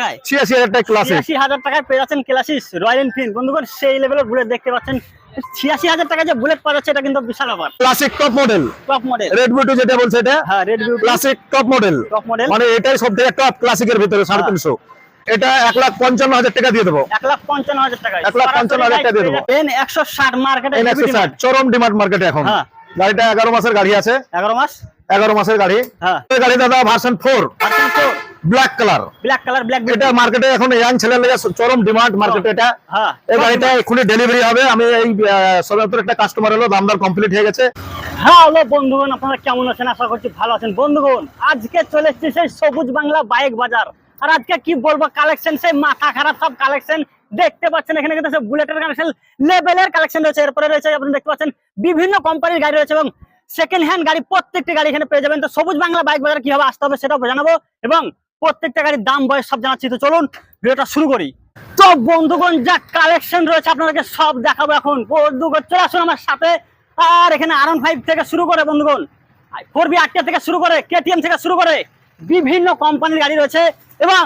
টাকায়? ছিয়াশি হাজার টাকা ক্লাসিক ছিয়াশি হাজার টাকায় পেয়ে যাচ্ছেন ক্লাসিস রয়্যাল এনফিল্ড বন্ধুগণ সেই লেভেলের বুলেট দেখতে পাচ্ছেন। ছিয়াশি হাজার টাকায় যে বুলেট পাওয়া যাচ্ছে এটা কিন্তু বিশাল ব্যাপার। Classic top model top model red যেটা বলছে এটা? হ্যাঁ red beauty classic top model top model মানে এটাই সব থেকে টপ ক্লাসিকের ভিতরে সাড়ে হ্যাঁ। তিনশো। এটা এক লাখ পঞ্চান্ন হাজার টাকা দিয়ে দেবো। এক লাখ পঞ্চান্ন হাজার টাকায়। এক লাখ পঞ্চান্ন হাজার টাকা দিয়ে দেবো। পেন একশো ষাট মার্কেটে এন একশো ষাট চরম ডিমান্ড মার্কেটে এখন। হ্যাঁ। গাড়িটা এগারো মাসের গাড়ি আছে। এগারো মাস? এগারো মাসের গাড়ি। হ্যাঁ। গাড়ি দাদা version four black colour black colour black এটা মার্কেটে এখন ইয়াং ছেলের লেগে চরম ডিমান্ড মার্কেটে এটা। হ্যাঁ এই গাড়িটা এক্ষুনি ডেলিভারি হবে। আমি এই সবেমাত্র একটা কাস্টমার হলো দামদার কমপ্লিট হয়ে গেছে। হ্যাঁ হ্যালো বন্ধুগণ আপনারা কেমন আছেন? আশা করছি ভালো আছেন। বন্ধুগণ আজকে চলে এসেছি সেই সবুজ বাংলা বাইক বাজার। আর আজকে কি বলব কালেকশন সেই মাথা খারাপ সব কালেকশন দেখতে পাচ্ছেন এখানে কিন্তু বুলেটের কালেকশন লেভেলের কালেকশন রয়েছে। এরপরে রয়েছে আপনি দেখতে পাচ্ছেন বিভিন্ন কোম্পানির গাড়ি রয়েছে এবং সেকেন্ড হ্যান্ড গাড়ি প্রত্যেকটি গাড়ি এখানে পেয়ে যাবেন। তো সবুজ বাংলা বাইক বাজার কীভাবে আসতে হবে সেটাও জানাব। এবং প্রত্যেকটা গাড়ির দাম, বয়স সব জানাচ্ছি। তো চলুন, ভিডিওটা শুরু করি। তো বন্ধুগণ, যা কালেকশন রয়েছে, আপনাদেরকে সব দেখাবো এখন। বন্ধুগণ, চলে আসুন আমার সাথে। আর এখানে আরন ফাইভ থেকে শুরু করে, বন্ধুগণ ফোর বি আটটা থেকে শুরু করে কেটিএম থেকে শুরু করে, বিভিন্ন কোম্পানির গাড়ি রয়েছে। এবং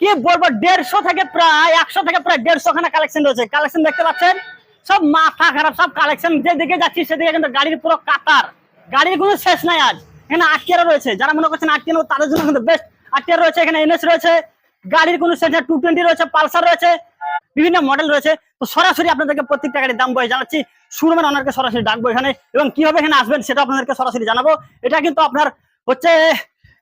কি বলব, দেড়শো থেকে প্রায়, একশো থেকে প্রায় দেড়শো খানা কালেকশন রয়েছে। কালেকশন দেখতে পাচ্ছেন? সব মাথা খারাপ, সব কালেকশন যেদিকে যাচ্ছি, সেদিকে কিন্তু গাড়ির পুরো কাতার। গাড়ির কোনো শেষ নাই আজ। এখানে আটটিয়ারও রয়েছে। যারা মনে করছেন আটটিয়া নেব তাদের জন্য কিন্তু বেস্ট আটটিয়ার রয়েছে, এখানে এনএস রয়েছে, গাড়ির কোনো নেই টু টোয়েন্টি রয়েছে, পালসার রয়েছে, বিভিন্ন মডেল রয়েছে। তো সরাসরি আপনাদেরকে প্রত্যেকটা গাড়ির দাম বয়ে জানাচ্ছি শুরুমের অনারকে সরাসরি ডাকবো এখানে, এবং কীভাবে এখানে আসবেন সেটা আপনাদেরকে সরাসরি জানাব। এটা কিন্তু আপনার হচ্ছে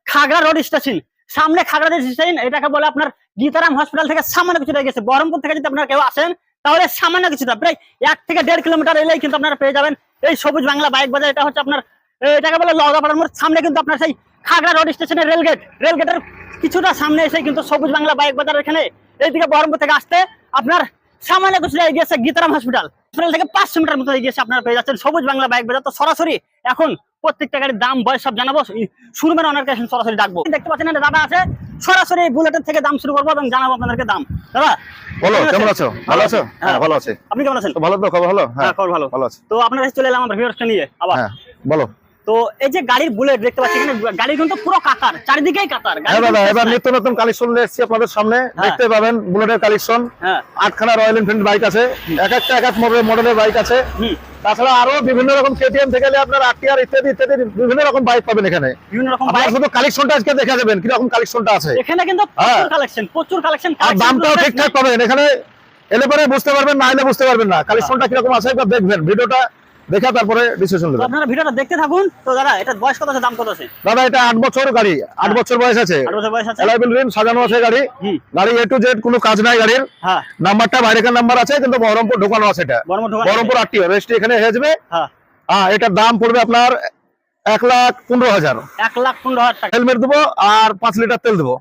খাগড়া রোড স্টেশন সামনে খাগড়া রোড স্টেশন এটাকে বলে আপনার গীতারাম হসপিটাল থেকে সামান্য কিছুটা গেছে। বহরমপুর থেকে যদি আপনারা কেউ আসেন, তাহলে সামান্য কিছুটা, প্রায় এক থেকে দেড় কিলোমিটার এলেই কিন্তু আপনারা পেয়ে যাবেন। এই সবুজ বাংলা বাইক বাজার, এটা হচ্ছে আপনার, এটাকে বলে লগাপাড়ার মোড়, সামনে কিন্তু আপনার সেই খাগড়া রোড স্টেশনের রেলগেট। রেলগেটের কিছুটা সামনে এসে কিন্তু সবুজ বাংলা বাইক বাজার এখানে এইদিকে বহরমপুর থেকে আসতে আপনার সামান্য কিছুটা এগিয়ে গেছে গীতারাম হসপিটাল হসপিটাল থেকে পাঁচশো মিটার মতো এগিয়ে এসে আপনারা পেয়ে যাচ্ছেন সবুজ বাংলা বাইক বাজার। তো সরাসরি এখন প্রত্যেকটা গাড়ির দাম বয়স সব জানাব। শুরুমের অনার কাছে সরাসরি ডাকবো। দেখতে পাচ্ছেন একটা দাদা আছে। সরাসরি এই বুলেটের থেকে দাম শুরু করব এবং জানাব আপনাদেরকে দাম। দাদা বলো কেমন আছো? ভালো আছো? হ্যাঁ। হ্যাঁ ভালো আছে। আপনি কেমন আছেন? ভালো তো খবর হলো হ্যাঁ হ্যাঁ খবর ভালো। ভালো আছে। তো আপনার কাছে চলে এলাম আমার ভিউয়ার্সকে নিয়ে আবার। হ্যাঁ বলো। তো এই যে গাড়ির বুলেট দেখতে পাচ্ছি এখানে গাড়ি কিন্তু পুরো কাতার চারিদিকেই কাতার হ্যাঁ দাদা এবার নিত্য নতুন কালেকশন এসেছি আপনাদের সামনে দেখতে পাবেন বুলেটের কালেকশন হ্যাঁ। আটখানা রয়্যাল এনফিল্ড বাইক আছে এক একটা এক এক মডেলের বাইক আছে। তাছাড়া আরও বিভিন্ন রকম কেটিএম থেকে আপনার আটটিয়ার ইত্যাদি ইত্যাদি বিভিন্ন রকম বাইক পাবেন এখানে। বিভিন্ন রকম বাইক শুধু কালেকশনটা আজকে দেখা যাবেন কীরকম কালেকশনটা আছে। এখানে কিন্তু হ্যাঁ। প্রচুর কালেকশন প্রচুর কালেকশন আর দামটাও ঠিকঠাক পাবেন এখানে এলে পরে বুঝতে পারবেন না এলে বুঝতে পারবেন না। কালেকশনটা কীরকম আছে একবার দেখবেন। ভিডিওটা দেখে তারপরে ডিসিশন নেবেন আপনারা ভিডিওটা দেখতে থাকুন। তো দাদা এটা বয়স কত আছে? দাম কত আছে? দাদা এটা আট বছর গাড়ি। আট বছর বয়স আছে। আট বছর বয়স আছে? এলাইবিল রিম সাজানো আছে গাড়ি। গাড়ি এ টু জেড কোনো কাজ নাই গাড়ির। হ্যাঁ। নাম্বারটা বাইরেকার নাম্বার আছে কিন্তু বহরমপুর ঢোকানো আছে এটা। বহরমপুর আটটি রেস্টি এখানে হয়ে যাবে। হ্যাঁ। হ্যাঁ এটার দাম পড়বে আপনার এক লাখ পনেরো হাজার। এক লাখ পনেরো হাজার টাকা। হেলমেট দেবো আর পাঁচ লিটার তেল দেবো।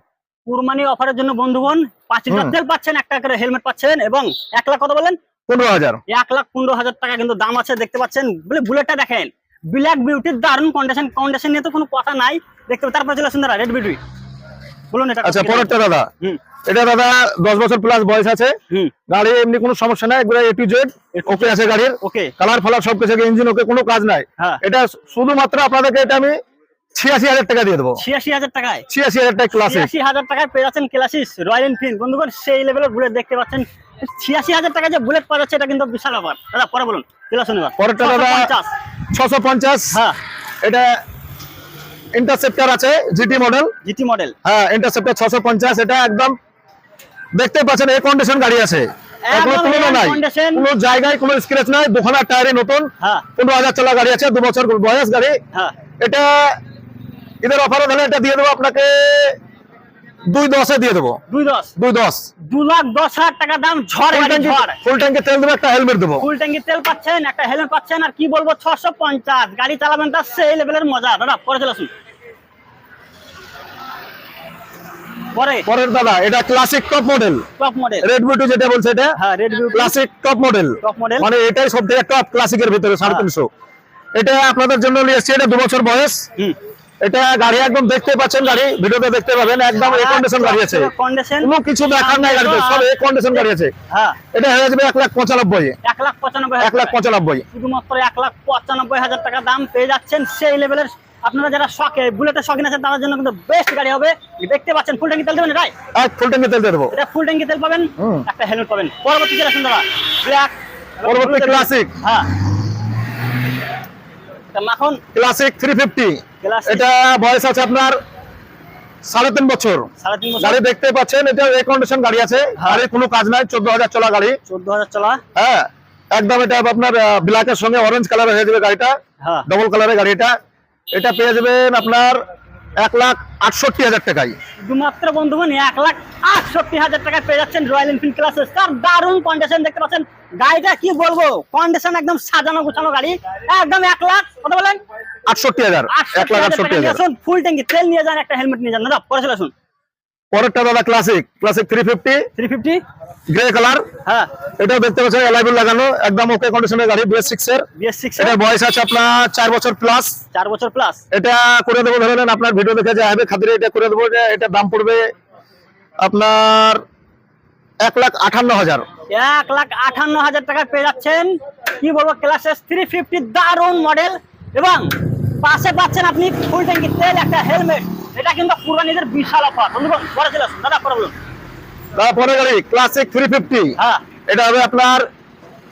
কুরবানি অফারের জন্য বন্ধুগণ পাঁচ লিটার তেল পাচ্ছেন একটা করে হেলমেট পাচ্ছেন এবং এক লাখ কত বলেন? পনেরো হাজার। এক লাখ পনেরো হাজার টাকা কিন্তু দাম আছে দেখতে পাচ্ছেন? বলে বুলেটটা দেখেন। ব্ল্যাক বিউটির দারুণ কন্ডিশন কন্ডিশন নিয়ে তো কোনো কথা নাই। দেখতে তারপর চলে সুন্দর রেড বিউটি বলুন এটা আচ্ছা? পরেরটা দাদা। এটা দাদা বছর প্লাস বয়স আছে। গাড়ি এমনি কোনো সমস্যা নাই একবারে এ টু জেড ওকে আছে গাড়ির। ওকে কালার ফালার সব কিছু ইঞ্জিন ওকে কোনো কাজ নাই। হ্যাঁ। এটা শুধুমাত্র আপনাদেরকে এটা আমি ছিয়াশি হাজার টাকা দিয়ে দেবো। ছিয়াশি হাজার টাকায়? ছিয়াশি হাজার টাকা ক্লাসে ছিয়াশি হাজার টাকায় পেয়ে যাচ্ছেন ক্লাসিস রয়্যাল এনফিল্ড বন্ধুগণ সেই লেভেলের বুলেট দেখতে পাচ্ছেন। ছিয়াশি হাজার টাকা যে বুলেট পাওয়া যাচ্ছে এটা কিন্তু বিশাল ব্যাপার। দাদা পরে বলুন। চলে আসুন এবার পরেরটা দাদা ছশো পঞ্চাশ। হ্যাঁ। এটা ইন্টারসেপ্টার আছে জিটি মডেল জিটি মডেল হ্যাঁ ইন্টারসেপ্টার ছশো পঞ্চাশ এটা একদম দেখতে পাচ্ছেন এই কন্ডিশন গাড়ি আছে। কোনো জায়গায় কোনো স্ক্র্যাচ নাই দুখানা টায়ারে নতুন। হ্যাঁ। পনেরো হাজার চলা গাড়ি আছে দু বছর বয়স গাড়ি। হ্যাঁ। এটা এদের অফারে তাহলে এটা দিয়ে দেবো আপনাকে দুই দশে দিয়ে দেবো। দুই দশ। দুই দশ। দু লাখ দশ হাজার টাকা দাম ঝড় ফুল ট্যাঙ্কি তেল দেবো একটা হেলমেট দেবো। ফুল ট্যাঙ্কি তেল পাচ্ছেন একটা হেলমেট পাচ্ছেন আর কি বলব ছশো পঞ্চাশ। গাড়ি চালাবেন তার সেই লেভেলের মজা। দাদা পরে চলে আসুন পরে। পরের দাদা এটা classic top model top model red যেটা বলছে এটা? হ্যাঁ red beauty classic top model top model মানে এটাই সব থেকে টপ ক্লাসিকের ভিতরে সাড়ে হ্যাঁ। তিনশো। এটা আপনাদের জন্য নিয়ে এসছি এটা দু বছর বয়স। হুম। এটা গাড়ি একদম দেখতে পাচ্ছেন গাড়ি ভিডিওতে দেখতে পাবেন একদম কন্ডিশন গাড়ি আছে। কন্ডিশন কোনো কিছু দেখার নাই গাড়িতে সব এই কন্ডিশন গাড়ি আছে। হ্যাঁ। এটা হয়ে যাবে এক লাখ পঁচানব্বই। এক লাখ পঁচানব্বই এক লাখ পঁচানব্বই। শুধুমাত্র এক লাখ পঁচানব্বই হাজার টাকা দাম পেয়ে যাচ্ছেন সেই লেভেলের আপনারা যারা শখে বুলেটের শখিন আছেন তাদের জন্য কিন্তু বেস্ট গাড়ি হবে। দেখতে পাচ্ছেন ফুল ট্যাঙ্কি তেল দেবেন এটাই ফুল ট্যাঙ্কি তেল দেবো। এটা ফুল ট্যাঙ্কি তেল পাবেন একটা হেলমেট পাবেন। পরবর্তী শুনতে পাবেন ব্ল্যাক পরবর্তী classic। হ্যাঁ। এটা মাখন। Classic three fifty. এটা বয়স আছে আপনার সাড়ে তিন বছর। গাড়ি দেখতে পাচ্ছেন এটা রেকন্ডিশন গাড়ি আছে হ্যাঁ। গাড়ির কোনো কাজ নাই চোদ্দ হাজার চলা গাড়ি। চোদ্দ হাজার চলা। হ্যাঁ একদম এটা আপনার ব্ল্যাকের সঙ্গে অরেঞ্জ কালার হয়ে যাবে গাড়িটা। হ্যাঁ। ডবল কালারের গাড়িটা। এটা পেয়ে যাবেন আপনার এক লাখ আটষট্টি হাজার টাকায়। শুধুমাত্র বন্ধুগণ এক লাখ আটষট্টি হাজার টাকায় পেয়ে যাচ্ছেন রয়্যাল এনফিল্ড ক্লাসেস তার দারুণ কন্ডিশন দেখতে পাচ্ছেন। গাড়িটা কি বলব? কন্ডিশন একদম সাজানো গুছানো গাড়ি। একদম এক লাখ কত বলেন? আটষট্টি হাজার এক লাখ আটষট্টি হাজার। ফুল ট্যাঙ্কি তেল নিয়ে যান একটা হেলমেট নিয়ে যান। দাদা পরে চলে আসুন। পরেরটা দাদা classic classic three fifty three fifty grey colour হ্যাঁ। এটাও দেখতে পাচ্ছেন এলাইবল লাগানো একদম ওকে কন্ডিশনের গাড়ি বিএস সিক্স এর। বিএস সিক্স এটার বয়স আছে আপনার চার বছর প্লাস চার বছর প্লাস এটা করে দেবো ধরে নেন আপনার ভিডিও দেখে যে হবে খাতিরে এটা করে দেবো যে এটা দাম পড়বে আপনার এক লাখ আটান্ন হাজার। এক লাখ আটান্ন হাজার টাকা পেয়ে যাচ্ছেন। কি বলব ক্লাসেস থ্রি ফিফটি দারুণ মডেল এবং পাশে পাচ্ছেন আপনি ফুল ট্যাঙ্কি তেল একটা হেলমেট এটা কিন্তু কুরবানিদের বিশাল অফার বন্ধুগণ পরে চলে আসুন। দাদা পরে বলুন। গাড়ি ক্লাসিক থ্রি ফিফটি হ্যাঁ। এটা হবে আপনার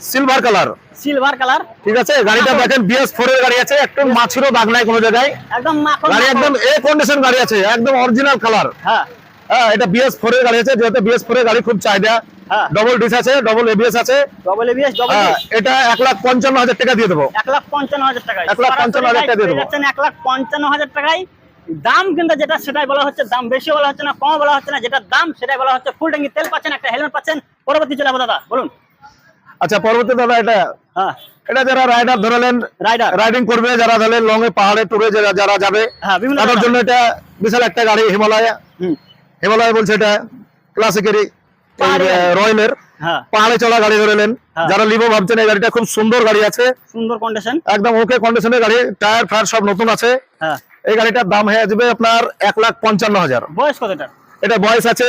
সিলভার কালার সিলভার কালার ঠিক আছে গাড়িটা দেখেন বিএস এর গাড়ি আছে একটু মাছিরও দাগ নাই কোনো জায়গায়। একদম মাখন গাড়ি একদম এ কন্ডিশন গাড়ি আছে একদম অরিজিনাল কালার হ্যাঁ। হ্যাঁ এটা বিএস ফোর এর গাড়ি আছে যেহেতু বিএস ফোর এর গাড়ি খুব চাহিদা। হ্যাঁ। ডবল ডিস আছে ডবল এবিএস আছে। ডবল এবিএস ডবল হ্যাঁ, এটা এক লাখ পঞ্চান্ন হাজার টাকা দিয়ে দেবো। এক লাখ পঞ্চান্ন হাজার টাকায়। এক লাখ পঞ্চান্ন হাজার টাকা দিয়ে দেবো। এক লাখ পঞ্চান্ন হাজার টাকায় দাম কিন্তু যেটা সেটাই বলা হচ্ছে দাম বেশি বলা হচ্ছে না কম বলা হচ্ছে না যেটা দাম সেটাই বলা হচ্ছে। ফুল ট্যাঙ্কি তেল পাচ্ছেন একটা হেলমেট পাচ্ছেন পরবর্তী চলে দাদা বলুন। আচ্ছা পরবর্তী দাদা এটা হ্যাঁ। এটা যারা রাইডার ধরলেন রাইডার। রাইডিং করবে যারা ধরলেন লং এ পাহাড়ে টুরে যারা যাবে হ্যাঁ তাদের জন্য এটা বিশাল একটা গাড়ি হিমালয়। হুম, হিমালয় বলছে এটা ক্লাসিকেরই হ্যাঁ। পাহাড়ে চলা গাড়ি ধরেলেন হ্যাঁ। যারা লিবো ভাবছেন এই গাড়িটা খুব সুন্দর গাড়ি আছে। সুন্দর কন্ডিশন একদম ওকে কন্ডিশনের গাড়ি টায়ার ফায়ার সব নতুন আছে। হ্যাঁ। এই গাড়িটার দাম হয়ে যাবে আপনার এক লাখ পঞ্চান্ন হাজার। বয়স কতটা এটা বয়স আছে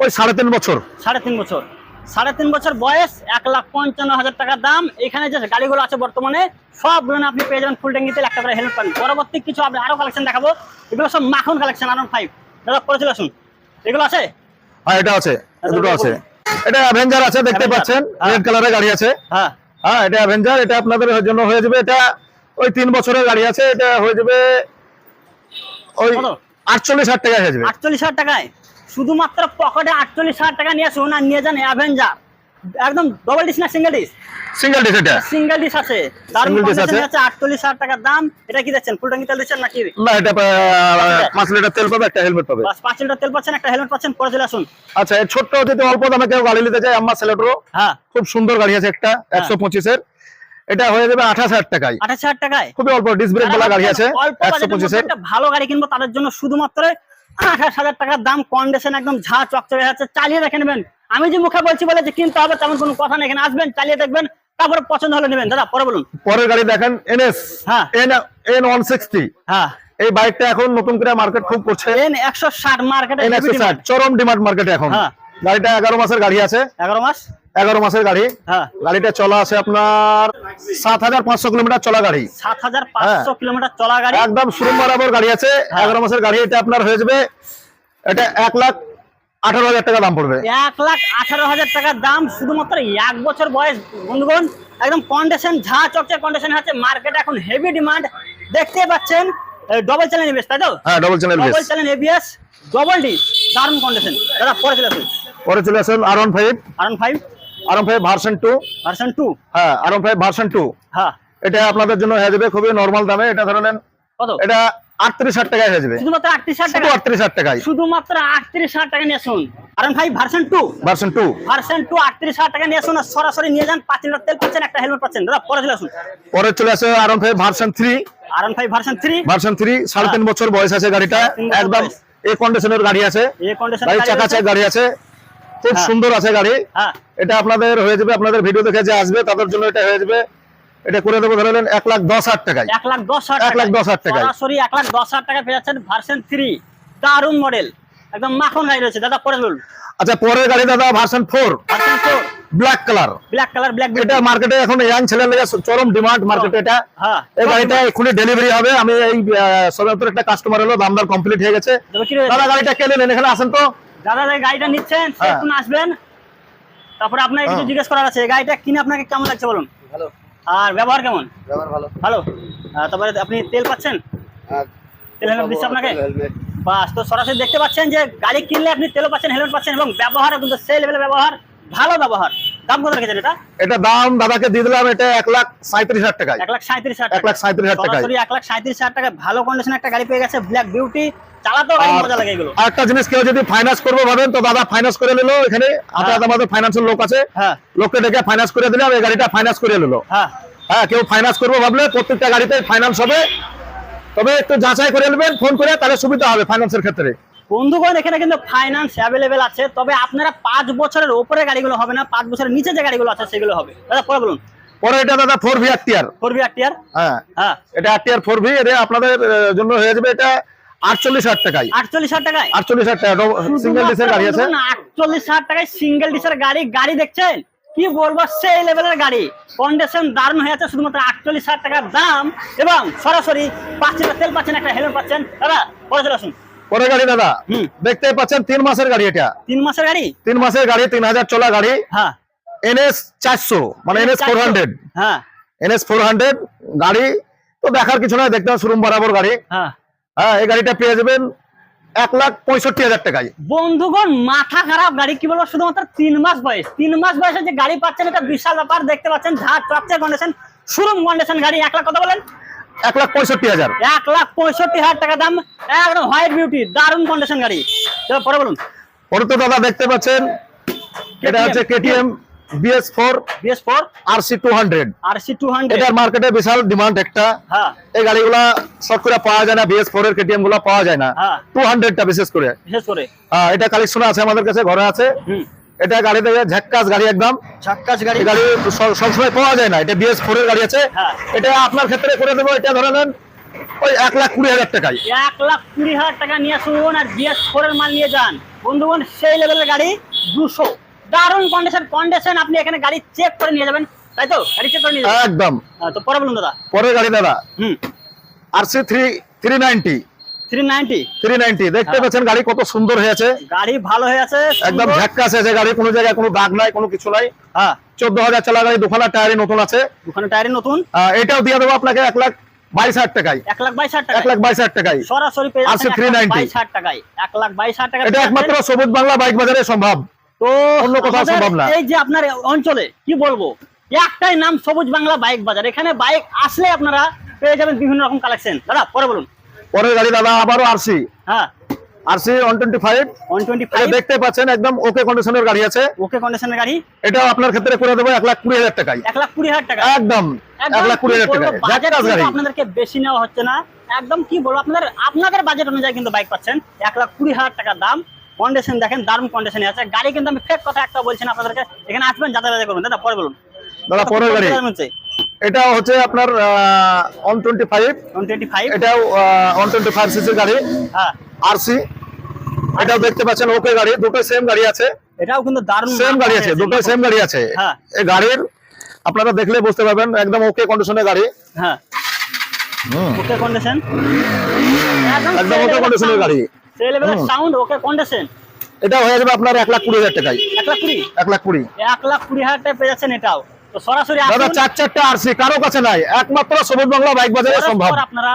ওই সাড়ে তিন বছর। সাড়ে তিন বছর। সাড়ে তিন বছর বয়স এক লাখ পঞ্চান্ন হাজার টাকার দাম। এখানে যে গাড়িগুলো আছে বর্তমানে সবগুলো আপনি পেয়ে যাবেন ফুল ট্যাঙ্কি তেল একটা করে হেলমেট পাবেন। পরবর্তী কিছু আপনি আরও কালেকশন দেখাবো। এগুলো সব মাখন কালেকশন আর ফাইভ দাদা পরে চলে আসুন। এগুলো আছে? হ্যাঁ এটা আছে। দুটো আছে। এটা অ্যাভেঞ্জার আছে দেখতে পাচ্ছেন? হ্যাঁ। রেড কালারের গাড়ি আছে। হ্যাঁ। হ্যাঁ এটা অ্যাভেঞ্জার এটা আপনাদের জন্য হয়ে যাবে এটা ওই তিন বছরের গাড়ি আছে এটা হয়ে যাবে ওই আটচল্লিশ হাজার টাকা হয়ে যাবে। আটচল্লিশ হাজার টাকায়? শুধুমাত্র পকেটে আটচল্লিশ হাজার টাকা নিয়ে আসুন আর নিয়ে যান অ্যাভেঞ্জার একদম ডবল ডিস না সিঙ্গেল ডিস সিঙ্গেল ডিস এটা। সিঙ্গেল ডিস আছে। dish condition আছে। আছে আটচল্লিশ হাজার টাকার দাম। এটা কি দিচ্ছেন ফুল ট্যাঙ্কি তেল দিচ্ছেন নাকি? না এটা লিটার। তেল পাবে একটা হেলমেট পাবে। বাস পাঁচ লিটার তেল পাচ্ছেন একটা হেলমেট পাচ্ছেন পরে চলে আসুন। আচ্ছা এই ছোট্ট যদি অল্প দামে কেউ গাড়ি নিতে চায় আমার সেলেটরো হ্যাঁ। খুব সুন্দর গাড়ি আছে একটা একশো পঁচিশের। এটা হয়ে যাবে আঠাশ হাজার টাকায়। আঠাশ হাজার টাকায়? খুবই অল্প ডিস ব্রেক বলা গাড়ি আছে একশো পঁচিশের ভালো গাড়ি কিনবো তাদের জন্য শুধুমাত্র আঠাশ হাজার টাকার দাম কন্ডিশন একদম ঝা চকচকে আছে। চালিয়ে দেখে নেবেন। আমি যে মুখে বলছি বলে যে কিনতে হবে তেমন কোনো কথা নেই। এখানে আসবেন চালিয়ে দেখবেন তারপরে পছন্দ হলে নেবেন। দাদা পরে বলুন। পরের গাড়ি দেখেন এনএস হ্যাঁ। এন এন ওয়ান সিক্সটি হ্যাঁ। এই বাইকটা এখন নতুন করে মার্কেট খুব করছে। এন একশো ষাট মার্কেটে চরম ডিমান্ড মার্কেটে এখন। হ্যাঁ। গাড়িটা এগারো মাসের গাড়ি আছে। এগারো মাস। এগারো মাসের গাড়ি। হ্যাঁ। গাড়িটা চলা আছে আপনার সাত হাজার পাঁচশো কিলোমিটার চলা গাড়ি। সাত হাজার পাঁচশো কিলোমিটার চলা গাড়ি। একদম শুরু বরাবর গাড়ি আছে। হ্যাঁ। এগারো মাসের গাড়ি এটা আপনার হয়ে যাবে এটা এক লাখ আঠারো হাজার টাকা দাম পড়বে। এক লাখ আঠারো হাজার টাকার দাম শুধুমাত্র এক বছর বয়স। বন্ধুগণ একদম কন্ডিশন ঝা চকচে কন্ডিশন আছে মার্কেট এখন হেভি ডিমান্ড দেখতে পাচ্ছেন ডবল চ্যানেল এবিএস তাই তো? হ্যাঁ double channel double channel ABS double D দারুণ কন্ডিশন দাদা পরে চলে আসুন। পরে চলে আসুন R one five R five R five version two version two হ্যাঁ আর ফাইভ ভার্সন টু হ্যাঁ। এটা আপনাদের জন্য হয়ে যাবে খুবই নর্মাল দামে। এটা ধরে নেন কত? এটা আটত্রিশ হাজার টাকায় হয়ে যাবে। শুধুমাত্র আটত্রিশ হাজার টাকা আটত্রিশ হাজার টাকায়। শুধুমাত্র আটত্রিশ হাজার টাকা নিয়ে আসুন। R five version two version two version two আটত্রিশ হাজার টাকা নিয়ে আসুন সরাসরি নিয়ে যান পাঁচ লিটার তেল পাচ্ছেন একটা হেলমেট পাচ্ছেন। দাদা পরে চলে আসুন। পরে চলে আসে R one five version three R five version three version three সাড়ে তিন বছর বয়স আছে গাড়িটা। একদম। এই কন্ডিশনের গাড়ি আছে। এই কন্ডিশন গাড়ি চাকা চাকা গাড়ি আছে। খুব হ্যাঁ। সুন্দর আছে গাড়ি। হ্যাঁ। এটা আপনাদের হয়ে যাবে আপনাদের ভিডিও দেখে যে আসবে তাদের জন্য এটা হয়ে যাবে। এটা করে দেবো এক লাখ দশ হাজার টাকায়। এক লাখ দশ হাজার এক লাখ দশ হাজার টাকায়। সরাসরি এক লাখ দশ হাজার টাকা পেয়ে যাচ্ছেন ভার্সন থ্রি দারুণ মডেল একদম মাখন গাড়ি রয়েছে দাদা পরে বলুন। আচ্ছা পরের গাড়ি দাদা version four black colour black colour black এটা মার্কেটে এখন ইয়াং ছেলের লেগে চরম ডিমান্ড মার্কেটে এটা। হ্যাঁ। এই গাড়িটা এক্ষুনি ডেলিভারি হবে। আমি এই সবেমাত্র একটা কাস্টমার হলো দামদার কমপ্লিট হয়ে গেছে। দাদা গাড়িটা কে নেন এখানে আসেন তো। দাদা যে গাড়িটা নিচ্ছেন হ্যাঁ। একটু আসবেন। তারপরে আপনাকে কিছু হ্যাঁ। জিজ্ঞেস করার আছে। গাড়িটা কিনে আপনাকে কেমন লাগছে বলুন? ভালো। আর ব্যবহার কেমন? ব্যবহার ভালো। ভালো। তারপরে আপনি তেল পাচ্ছেন? তেল হেলমেট দিচ্ছে আপনাকে? বাস তো সরাসরি দেখতে পাচ্ছেন যে গাড়ি কিনলে আপনি তেলও পাচ্ছেন হেলমেট পাচ্ছেন এবং ব্যবহার কিন্তু সেই লেভেলের ব্যবহার ভালো ব্যবহার। দাম কত রেখেছেন এটা? এটা দাম দাদাকে দিয়ে দিলাম এটা এক লাখ সাঁত্রিশ হাজার টাকায়। এক লাখ সাঁত্রিশ হাজার এক লাখ সাঁত্রিশ হাজার টাকায়। এক লাখ সাঁত্রিশ হাজার টাকা ভালো কন্ডিশন একটা গাড়ি পেয়ে গেছে ব্ল্যাক বিউটি চালাতেও গাড়ি মজা লাগে এগুলো। আরেকটা জিনিস কেউ যদি ফাইন্যান্স করব ভাবেন তো দাদা ফাইন্যান্স করে নিলো এখানে। হাতে হাতে আমাদের ফাইন্যান্সের লোক আছে। হ্যাঁ। লোককে ডেকে ফাইন্যান্স করে দিলাম এই গাড়িটা ফাইন্যান্স করে নিলো। হ্যাঁ। হ্যাঁ কেউ ফাইন্যান্স করব ভাবলে প্রত্যেকটা গাড়িতে ফাইন্যান্স হবে। তবে একটু যাচাই করে নেবেন ফোন করে তাহলে সুবিধা হবে ফাইন্যান্সের ক্ষেত্রে। বন্ধুগণ এখানে কিন্তু ফাইন্যান্স অ্যাভেলেবেল আছে। তবে আপনারা পাঁচ বছরের উপরে গাড়িগুলো হবে না পাঁচ বছরের নিচে যে গাড়িগুলো আছে সেগুলো হবে। দাদা পরে বলুন। পরে এটা দাদা ফোর ভি আর ফোর বি আর হ্যাঁ। হ্যাঁ। এটা আর ফোর ভি এটা আপনাদের জন্য হয়ে যাবে এটা আটচল্লিশ হাজার টাকায়। আটচল্লিশ হাজার টাকায়? আটচল্লিশ হাজার টাকা সিঙ্গেল ডিসের গাড়ি আছে। আটচল্লিশ হাজার টাকায় সিঙ্গেল ডিসের গাড়ি গাড়ি দেখছেন? কি বলব সেই লেভেলের গাড়ি। কন্ডিশন দারুণ হয়ে আছে শুধুমাত্র আটচল্লিশ হাজার টাকার দাম। এবং সরাসরি পাঁচ লিটার তেল পাচ্ছেন একটা হেলমেট পাচ্ছেন। দাদা পরে চলে আসুন। পরে গাড়ি দাদা। দেখতে পাচ্ছেন তিন মাসের গাড়ি এটা। তিন মাসের গাড়ি? তিন মাসের গাড়ি তিন হাজার চলা গাড়ি। হ্যাঁ। এনএস চারশো মানে এনএস ফোর হান্ড্রেড হ্যাঁ। এনএস ফোর হান্ড্রেড গাড়ি তো দেখার কিছু নয় দেখতে শোরুম বরাবর গাড়ি। হ্যাঁ। হ্যাঁ এই গাড়িটা পেয়ে যাবেন এক লাখ পঁয়ষট্টি হাজার টাকায়। বন্ধুগণ মাথা খারাপ গাড়ি কি বলব শুধুমাত্র তিন মাস বয়স। তিন মাস বয়সে যে গাড়ি পাচ্ছেন এটা বিশাল ব্যাপার দেখতে পাচ্ছেন ঝাড় চকচে কন্ডিশন শোরুম কন্ডিশন গাড়ি এক লাখ কথা বলেন। এক লাখ পঁয়ষট্টি হাজার। এক লাখ পঁয়ষট্টি হাজার টাকা দাম একদম হোয়াইট বিউটি দারুণ কন্ডিশন গাড়ি। পরে বলুন। পরে তো দাদা দেখতে পাচ্ছেন এটা হচ্ছে কেটিএম এটার মার্কেটে বিশাল ডিমান্ড একটা। হ্যাঁ। এই গাড়িগুলা শর্ট করে পাওয়া যায় না বিএস ফোর এর কেটিএমগুলা পাওয়া যায় না। হ্যাঁ। টু বিশেষ করে। বিশেষ করে। হ্যাঁ, এটা কালেকশন আছে আমাদের কাছে ঘরে আছে। হুম। এটা গাড়ি দেখে ঝাক্কাস গাড়ি একদম। ঝাক্কাস গাড়ি। গাড়ি সব- সবসময় পাওয়া যায় না এটা বিএস ফোর এর গাড়ি আছে। হ্যাঁ। এটা আপনার ক্ষেত্রে করে দেবো এটা ধরে নেন ওই এক লাখ কুড়ি হাজার টাকায়। এক লাখ কুড়ি হাজার টাকা নিয়ে শুনুন আর বিএস ফোর এর মাল নিয়ে যান। বন্ধুগণ সেই লেভেলের গাড়ি দুশো। দারুণ কন্ডিশন কন্ডিশন আপনি এখানে গাড়ি চেক করে নিয়ে যাবেন। তাই তো? গাড়ি চেক করে নিয়ে যাবেন। একদম। হ্যাঁ, তো পরে বলুন দাদা। পরের গাড়ি দাদা। হুম। R C three three ninety দেখতে হ্যাঁ। পাচ্ছেন গাড়ি কত সুন্দর হয়েছে গাড়ি ভালো আছে একদম ঝাক্কাস আছে গাড়ি কোনো জায়গায় কোনো দাগ নাই কোনো কিছু নাই। হ্যাঁ। চোদ্দ হাজার চালা গাড়ি দুখানা টায়ারই নতুন আছে। ওখানে টায়ারি নতুন। এটাও দিয়ে দেবো আপনাকে এক লাখ বাইশ হাজার টাকায়। এক লাখ বাইশ হাজার এক টাকা লাখ বাইশ হাজার টাকায়। সরাসরি পেয়ে RC যাচ্ছেন এক লাখ 390 বাইশ হাজার টাকায়। এক লাখ বাইশ হাজার টাকা এটা একমাত্র সবুজ বাংলা বাইক বাজারে সম্ভব। তো অন্য কোথাও সম্ভব না। এই যে আপনার অঞ্চলে কি বলব? একটাই নাম সবুজ বাংলা বাইক বাজার। এখানে বাইক আসলে আপনারা পেয়ে যাবেন বিভিন্ন রকম কালেকশন দাদা পরে বলুন। পরের গাড়ি দাদা আবারও আরসি হ্যাঁ। RC one twenty five one twenty এটা ফাইভ দেখতে পাচ্ছেন একদম ওকে কন্ডিশনের গাড়ি আছে। ওকে কন্ডিশনের গাড়ি। এটাও আপনার ক্ষেত্রে করে দেবো এক লাখ কুড়ি হাজার টাকায়। এক লাখ কুড়ি হাজার টাকা। একদম লাখ হাজার টাকায়। বাজেট গাড়ি। আপনাদেরকে বেশি নেওয়া হচ্ছে না। একদম কি বলব আপনাদের আপনাদের বাজেট অনুযায়ী কিন্তু বাইক পাচ্ছেন। এক লাখ কুড়ি হাজার টাকার দাম। কন্ডিশন দেখেন দারুণ কন্ডিশনে আছে। গাড়ি কিন্তু আমি ফেক কথা একটা বলছি না আপনাদেরকে। এখানে আসবেন যাতে যাতে করবেন। দাদা পরে বলুন। দাদা পরের গাড়ি। এটা হচ্ছে আপনার ওয়ান টোয়েন্টি ফাইভ এটাও ওয়ান টোয়েন্টি ফাইভ সিসির গাড়ি। হ্যাঁ। আরসি এটাও দেখতে পাচ্ছেন ওকে গাড়ি। দুটো সেম গাড়ি আছে। এটাও কিন্তু দারুণ সেম গাড়ি আছে দুটো সেম গাড়ি আছে। হ্যাঁ। এই গাড়ির আপনারা দেখলে বুঝতে পারবেন একদম ওকে কন্ডিশনের গাড়ি। হ্যাঁ। ওকে কন্ডিশন একদম ওকে কন্ডিশনের গাড়ি। সাউন্ড ওকে কন্ডিশন এটা হয়ে যাবে আপনার এক লাখ কুড়ি হাজার টাকায়। এক লাখ কুড়ি? এক লাখ কুড়ি। এক লাখ কুড়ি হাজার টাকা পেয়ে যাচ্ছেন এটাও। দাদা চার চারটা আরসি কারও কাছে নাই। একমাত্র সবুজ বাংলা বাইক বাজারে সম্ভব। আপনারা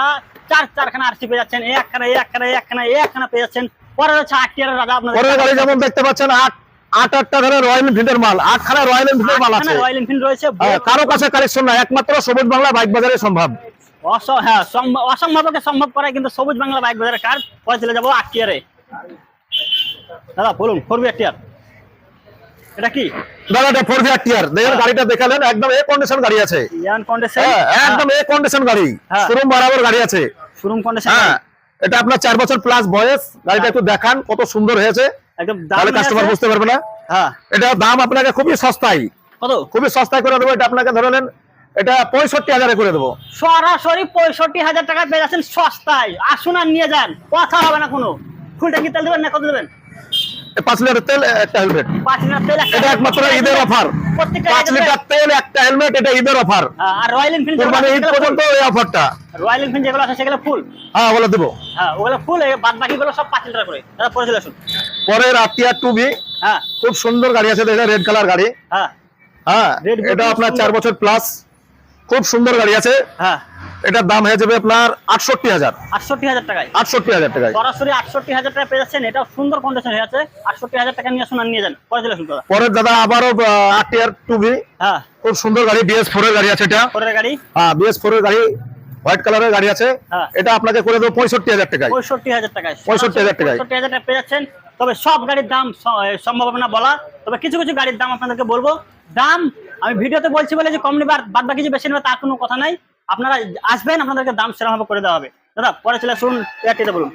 চার চারখানা আরসি পেয়ে যাচ্ছেন একখানা একখানা এই একখানা একখানা পেয়ে যাচ্ছেন। পরে হচ্ছে আট টিয়ারের রাজা আপনাদের পরের গাড়ি যেমন দেখতে পাচ্ছেন আট আট আটটা ধরে রয়্যাল এনফিল্ডের মাল। আটখানা রয়্যাল এনফিল্ডের মাল আছে। রয়্যাল এনফিল্ড রয়েছে হ্যাঁ, কারও কাছে কালেকশন নাই একমাত্র সবুজ বাংলা বাইক বাজারে সম্ভব। হ্যাঁ সম্ভব অসম্ভবকে সম্ভব করাই কিন্তু সবুজ বাংলা বাইক বাজারের কার? পরে চলে যাব আট টিয়ারে দাদা বলুন ফোর বি আট টিয়ার এটা কি? দাদা এটা ফোর ভিআর টিয়ার দেখেন গাড়িটা দেখালেন একদম এ কন্ডিশন গাড়ি আছে। ইয়ান কন্ডিশন হ্যাঁ একদম এ কন্ডিশন গাড়ি। হ্যাঁ। শোরুম বরাবর গাড়ি আছে। শোরুম কন্ডিশন হ্যাঁ এটা আপনার চার বছর প্লাস বয়স। গাড়িটা একটু দেখান কত সুন্দর হয়েছে। একদম তাহলে কাস্টমার বুঝতে পারবে না। হ্যাঁ। এটা দাম আপনাকে খুবই সস্তায়। কত? খুবই সস্তায় করে দেবো এটা আপনাকে ধরে নেন এটা পঁয়ষট্টি হাজারে করে দেবো। সরাসরি পঁয়ষট্টি হাজার টাকা পেয়ে যাচ্ছেন সস্তায়। আসুন আর নিয়ে যান কথা হবে না কোনো। ফুল ট্যাঙ্কি তেল দেবেন না কত দেবেন? পাঁচ লিটার তেল একটা হেলমেট তেল এটা একমাত্র ঈদের অফার পাঁচ লিটার তেল একটা হেলমেট এটা ঈদের অফার হ্যাঁ, আর রয়্যাল এনফিল্ড মানে ঈদ পর্যন্ত এই অফারটা রয়্যাল এনফিল্ড যেগুলো আছে সেগুলো ফুল হ্যাঁ বলে দেবো। হ্যাঁ ওগুলো ফুল বাদ বাকিগুলো সব পাঁচ লিটার করে। দাদা পরে চলে আসুন। হ্যাঁ। খুব সুন্দর গাড়ি আছে রেড কালার গাড়ি। হ্যাঁ। হ্যাঁ এটা আপনার চার বছর প্লাস খুব সুন্দর গাড়ি আছে। হ্যাঁ। এটার দাম হয়ে যাবে আপনার আটষট্টি হাজার। আটষট্টি হাজার টাকায়। আটষট্টি হাজার টাকায়। সরাসরি আটষট্টি হাজার টাকা পেয়ে যাচ্ছেন। এটাও সুন্দর কন্ডিশন হয়ে আছে। আটষট্টি হাজার টাকা নিয়ে আসুন নিয়ে যান। পরে চলে আসুন দাদা। দাদা আবারও আরটিআর টু বি হ্যাঁ। খুব সুন্দর গাড়ি বিএস ফোর এর গাড়ি আছে এটা। পরের গাড়ি। হ্যাঁ বিএস ফোর এর গাড়ি হোয়াইট কালারের গাড়ি আছে। হ্যাঁ। এটা আপনাকে করে দেবো পঁয়ষট্টি হাজার টাকায়। পঁয়ষট্টি হাজার টাকায়। 65,000 টাকায়। পঁয়ষট্টি হাজার টাকা পেয়ে যাচ্ছেন। তবে সব গাড়ির দাম সম্ভব না বলা। তবে কিছু কিছু গাড়ির দাম আপনাদেরকে বলব। দাম আমি ভিডিওতে বলছি বলে যে কম নেবার বাদ বাকি যে বেশি নেবে তার কোনো কথা নাই। আপনারা আসবেন আপনাদেরকে দাম সেরকম করে দেওয়া হবে। দাদা পরে চলে শুন এয়ারটেলে বলুন।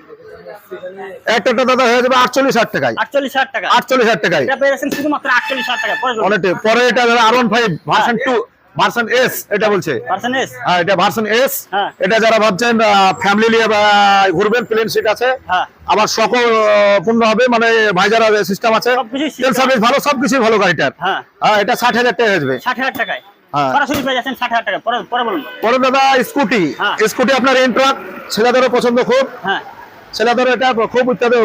একটা দাদা হয়ে যাবে আটচল্লিশ হাজার টাকায়। আটচল্লিশ হাজার টাকা। আটচল্লিশ হাজার টাকায়। এটা পেয়ে যাচ্ছেন শুধুমাত্র আটচল্লিশ হাজার টাকা পরে এটা R one five version two version S এটা বলছে। পার্সেন্ট এস হ্যাঁ এটা ভার্সন এস। এটা যারা ভাবছেন ফ্যামিলি নিয়ে ঘুরবেন প্লেন সিট আছে। হ্যাঁ। আবার সকল পূর্ণ হবে মানে ভাইজারা সিস্টেম আছে। তেল সার্ভিস ভালো সবকিছুই ভালো গাড়িটার। হ্যাঁ। হ্যাঁ এটা ষাট হাজার টাকা হয়ে যাবে। ষাট হাজার টাকায়। সরাসরি পেয়ে যাচ্ছেন ষাট হাজার টাকা। পরে পরে বলুন। পরে দাদা স্কুটি। হ্যাঁ। স্কুটি আপনার ইন্ট্রাক ছেলেদেরও পছন্দ খুব। হ্যাঁ। ছেলেদের এটা খুব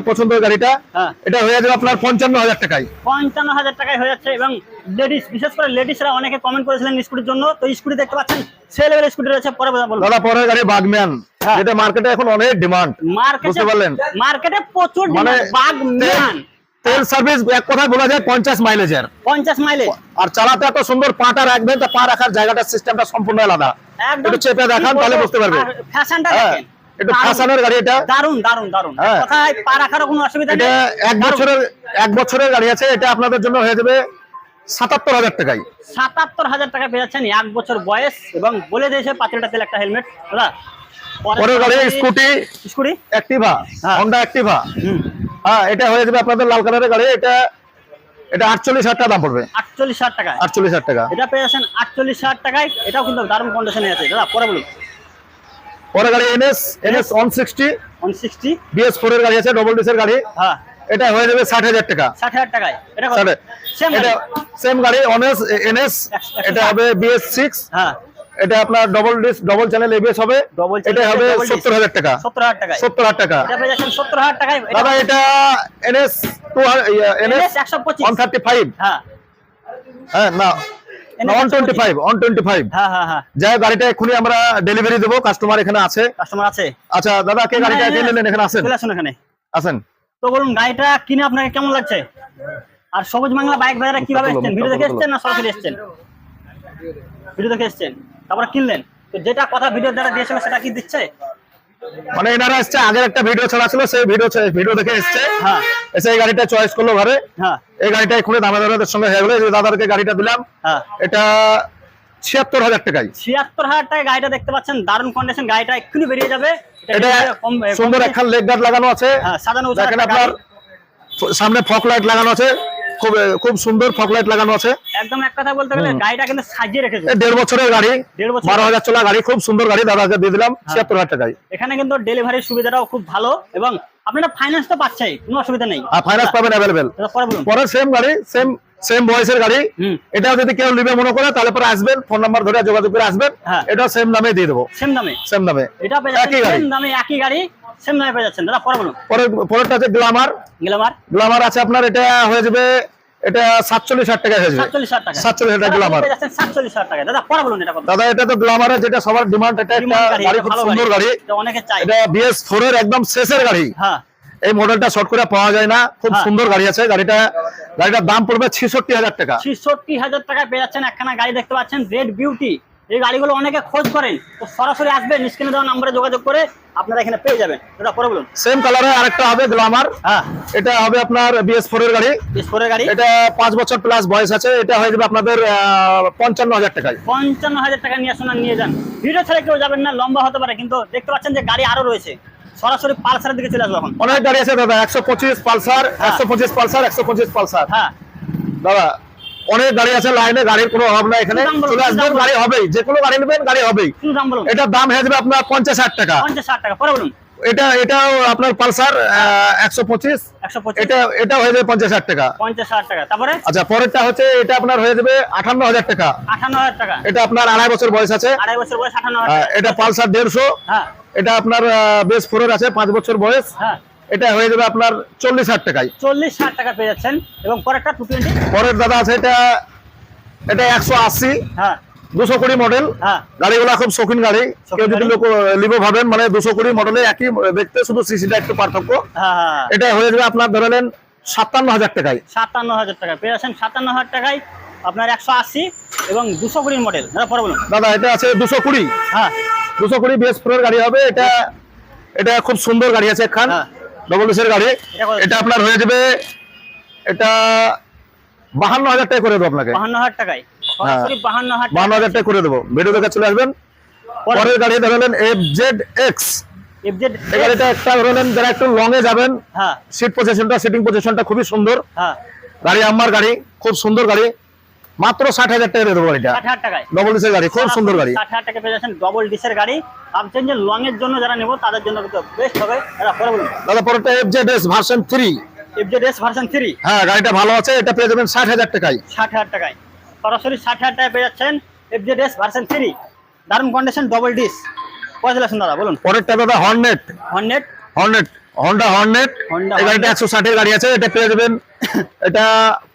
পছন্দ গাড়িটা। হ্যাঁ। এটা হয়ে যাবে আপনার পঞ্চান্ন হাজার টাকায়। পঞ্চান্ন হাজার টাকায় হয়ে যাচ্ছে এবং লেডিস বিশেষ করে লেডিসরা অনেকে কমেন্ট করেছিলেন স্কুটির জন্য। তো স্কুটি দেখতে পাচ্ছেন সে লেভেলের স্কুটি রয়েছে। পরে দাদা পরের গাড়ি বাগম্যান। হ্যাঁ। যেটা মার্কেটে এখন অনেক ডিমান্ড মার্কেটে বুঝতে পারলেন? মার্কেটে প্রচুর মানে তেল সার্ভিস এক কথায় বলা যায় পঞ্চাশ মাইলেজের পঞ্চাশ মাইলে আর চালাতে এত সুন্দর পাটা রাখবেন তা পা রাখার জায়গাটা সিস্টেমটা সম্পূর্ণ আলাদা। একটু চেপে দেখান তাহলে বুঝতে পারবে। ফ্যাশনটা দেখেন। একটু দারুণ। গাড়ি এটা। দারুণ দারুণ দারুণ। কোথায় পা রাখারও কোনো অসুবিধা নেই। এক বছরের এক বছরের গাড়ি আছে এটা আপনাদের জন্য হয়ে যাবে সাতাত্তর হাজার টাকায়। সাতাত্তর হাজার টাকা পেয়ে যাচ্ছেন এক বছর বয়স এবং বলে দিয়েছে পাঁচ লিটার তেল একটা হেলমেট। দাদা পরের গাড়ি স্কুটি স্কুটি? অ্যাক্টিভা হ্যাঁ। Honda Activa. হুম। হ্যাঁ এটা হয়ে যাবে আপনাদের লাল কালারের গাড়ি এটা এটা আটচল্লিশ হাজার টাকা দাম পড়বে। আটচল্লিশ হাজার টাকায়? আটচল্লিশ হাজার টাকা। এটা পেয়ে যাচ্ছেন আটচল্লিশ হাজার টাকায় এটাও কিন্তু দারুণ কন্ডিশনে আছে। দাদা পরে বলুন। পরের গাড়ি NS NS one sixty one sixty BS four এর গাড়ি আছে ডবল ডিসের গাড়ি। হ্যাঁ। এটা হয়ে যাবে ষাট হাজার টাকা। ষাট হাজার টাকায়। এটা সেম গাড়ি? অনেস এনএস এটা হবে বিএস সিক্স হ্যাঁ। এটা আপনার double disc double channel ABS হবে। এটা হবে সত্তর হাজার টাকা। সত্তর হাজার টাকায়। সত্তর হাজার টাকা। সত্তর হাজার টাকায়। দাদা এটা NS two NS NS 125 one thirty five হ্যাঁ। হ্যাঁ না। হ্যাঁ হ্যাঁ হ্যাঁ। যাই গাড়িটা এক্ষুনি আমরা ডেলিভারি দেবো। কাস্টমার এখানে আছে। কাস্টমার আছে। আচ্ছা দাদা কে গাড়িটা এখানে আসেন। আসুন এখানে। আসেন। তো বলুন গাড়িটা কিনে আপনাকে কেমন লাগছে? আর সবুজ বাংলা বাইক বাজারে কীভাবে এসছেন? ভিডিও দেখে এসছেন না সরাসরি এসছেন? ভিডিও দেখে এসছেন? তারপরে কিনলেন? তো যেটা কথা ভিডিও দ্বারা দিয়েছিল সেটা কি দিচ্ছে? মানে এনারা এসছে আগের একটা ভিডিও ছাড়া ছিল সেই ভিডিও ভিডিও দেখে এসছে। হ্যাঁ। এসে এই গাড়িটা চয়েস করল ঘরে। হ্যাঁ। এই গাড়িটা এক্ষুনি দামে দাদাদের সঙ্গে হয়ে গেলো। দাদাকে গাড়িটা দিলাম হ্যাঁ। এটা ছিয়াত্তর হাজার টাকায়। ছিয়াত্তর হাজার টাকায় গাড়িটা দেখতে পাচ্ছেন দারুণ কন্ডিশন গাড়িটা এক্ষুনি বেরিয়ে যাবে। এটা সুন্দর একখান লেগ গার্ড লাগানো আছে। হ্যাঁ, সাজানো আপনার সামনে ফক লাইট লাগানো আছে। খুব খুব সুন্দর লাইট লাগানো আছে। একদম এক কথা বলতে গেলে গাড়িটা কিন্তু সাজিয়ে রেখেছে। দেড় বছরের গাড়ি বারো হাজার চলা গাড়ি খুব সুন্দর গাড়ি দাদাকে দিয়ে দিলাম ছিয়াত্তর হাজার টাকায়। এখানে কিন্তু ডেলিভারির সুবিধাটাও খুব ভালো এবং আপনারা ফাইন্যান্স তো পাচ্ছেই কোনো অসুবিধা নেই। ফাইন্যান্স পাবেন অ্যাভেলেবেল পরে সেম গাড়ি সেম সেম বয়সের গাড়ি। এটাও যদি কেউ নিবে মনে করে তাহলে পরে আসবেন ফোন নাম্বার ধরে যোগাযোগ করে আসবেন। হ্যাঁ। এটা সেম দামে দিয়ে দেবো। সেম দামে। সেম দামে। এটা একই গাড়ি। একই গাড়ি। সেম দামে পেয়ে যাচ্ছেন দাদা পরে বলুন। পরেরটা আছে গ্লামার গ্লামার গ্লামার আছে আপনার এটা হয়ে যাবে এটা সাতচল্লিশ হাজার টাকা হয়ে যাবে। সাতচল্লিশ হাজার টাকা। 47 হাজার টাকা গ্লামার। সাতচল্লিশ হাজার টাকা। দাদা পরে বলুন এটা দাদা এটা তো গ্লামারের যেটা সবার ডিমান্ড এটা একটা গাড়ি, খুব সুন্দর গাড়ি। অনেকে চাই এটা বিএস ফোর এর একদম শেষের গাড়ি। হ্যাঁ। এই মডেলটা শর্ট করে পাওয়া যায় না। খুব হ্যাঁ। সুন্দর গাড়ি আছে। গাড়িটা গাড়িটার দাম পড়বে ছেষট্টি হাজার টাকা। ছিষট্টি হাজার টাকায় পেয়ে যাচ্ছেন একখানা গাড়ি দেখতে পাচ্ছেন রেড বিউটি এই গাড়িগুলো অনেকে খোঁজ করেন তো সরাসরি আসবেন স্ক্রিনে দেওয়া নাম্বারে যোগাযোগ করে আপনারা এখানে পেয়ে যাবেন। এটা পরে বলুন সেম কালারে আরেকটা হবে গ্লামার হ্যাঁ। এটা হবে আপনার বিএস ফোর এর গাড়ি। স্পোরের গাড়ি? এটা পাঁচ বছর প্লাস বয়স আছে এটা হয়ে যাবে আপনাদের পঞ্চান্ন হাজার টাকায়। পঞ্চান্ন হাজার টাকা নিয়ে আসুন আর নিয়ে যান। ভিডিও ছেড়ে কেউ যাবেন না লম্বা হতে পারে কিন্তু দেখতে পাচ্ছেন যে গাড়ি আরও রয়েছে। সরাসরি পালসারের দিকে চলে আসব এখন। অনেক গাড়ি আছে দাদা একশো পঁচিশ পালসার হ্যাঁ। একশো পঁচিশ পালসার একশো পঁচিশ পালসার। হ্যাঁ। দাদা অনেক গাড়ি আছে লাইনে গাড়ির কোনো অভাব নাই এখানে। চলে আসবেন গাড়ি হবেই যে কোনো গাড়ি নেবেন গাড়ি হবেই। শুধু দাম হয়ে যাবে আপনার পঞ্চাশ টাকা। পঞ্চাশ ষাট টাকা পরে বলুন। এটা এটাও আপনার পালসার একশো পঁচিশ। একশো পঁচিশ। এটা এটা হয়ে যাবে পঞ্চাশ হাজার টাকা। পঞ্চাশ হাজার টাকা। তারপরে? আচ্ছা পরেরটা হচ্ছে এটা আপনার হয়ে যাবে আঠান্ন হাজার টাকা। আঠান্ন হাজার টাকা। এটা আপনার আড়াই বছর বয়স আছে। আড়াই বছর বয়স আঠান্ন টাকা। এটা পালসার দেড়শো। হ্যাঁ। এটা আপনার বেস ফোরের আছে পাঁচ বছর বয়স। হ্যাঁ। এটা হয়ে যাবে আপনার চল্লিশ হাজার টাকায়। চল্লিশ হাজার টাকা পেয়ে যাচ্ছেন এবং পরেরটা টু টোয়েন্টি পরের দাদা আছে এটা এটা একশো আশি। হ্যাঁ। দুশো কুড়ি মডেল হ্যাঁ। গাড়িগুলো খুব শৌখিন গাড়ি। কেউ যদি। লোক লিভো ভাবেন মানে দুশো কুড়ি মডেলে একই দেখতে শুধু সিসিটা একটু পার্থক্য। হ্যাঁ হ্যাঁ এটা হয়ে যাবে আপনার ধরে নেন সাতান্ন হাজার টাকায়। সাতান্ন হাজার টাকা। পেয়ে যাচ্ছেন সাতান্ন হাজার টাকায় আপনার একশো আশি এবং দুশো কুড়ির মডেল দাদা পরে বলুন। দাদা এটা আছে দুশো কুড়ি। হ্যাঁ। দুশো কুড়ি বেস ফোরের গাড়ি হবে। এটা এটা খুব সুন্দর গাড়ি আছে একখান। ডবল ডিসের গাড়ি। এটা আপনার হয়ে যাবে এটা বাহান্ন হাজার টাকা করে দেবো আপনাকে। বাহান্ন হাজার টাকায়? বাহান্ন হাজার টাকা করে দেবো। ভিডিও দেখে চলে আসবেন। পরের গাড়ি ধরলেন এফ জেড এক্স গাড়িটা একটা ধরলেন যারা একটু লং এ যাবেন হ্যাঁ। সিট পজিশনটা সিটিং পজিশনটা খুবই সুন্দর। হ্যাঁ। গাড়ি আমার গাড়ি খুব সুন্দর গাড়ি। মাত্র ষাট হাজার টাকা দেবো গাড়িটা। ষাট হাজার টাকায়। ডবল ডিসের গাড়ি খুব সুন্দর গাড়ি। ষাট হাজার টাকা পেয়ে যাচ্ছেন ডবল ডিসের গাড়ি। ভাবছেন যে লং এর জন্য যারা নেব তাদের জন্য বেস্ট হবে। দাদা পরে বলুন। দাদা পরেরটা F Z S version three FZ S version three হ্যাঁ গাড়িটা ভালো আছে এটা পেয়ে যাবেন ষাট হাজার টাকায়। ষাট হাজার টাকায়। সরাসরি ষাট হাজার টাকায় পেয়ে যাচ্ছেন এফজেড এস ভার্সন থ্রি দারুণ কন্ডিশন ডবল ডিস পয়সা দাদা বলুন। পরেরটা দাদা Hornet hundred Hornet Honda Hornet এই গাড়িটা একশো ষাটের গাড়ি আছে এটা পেয়ে যাবেন এটা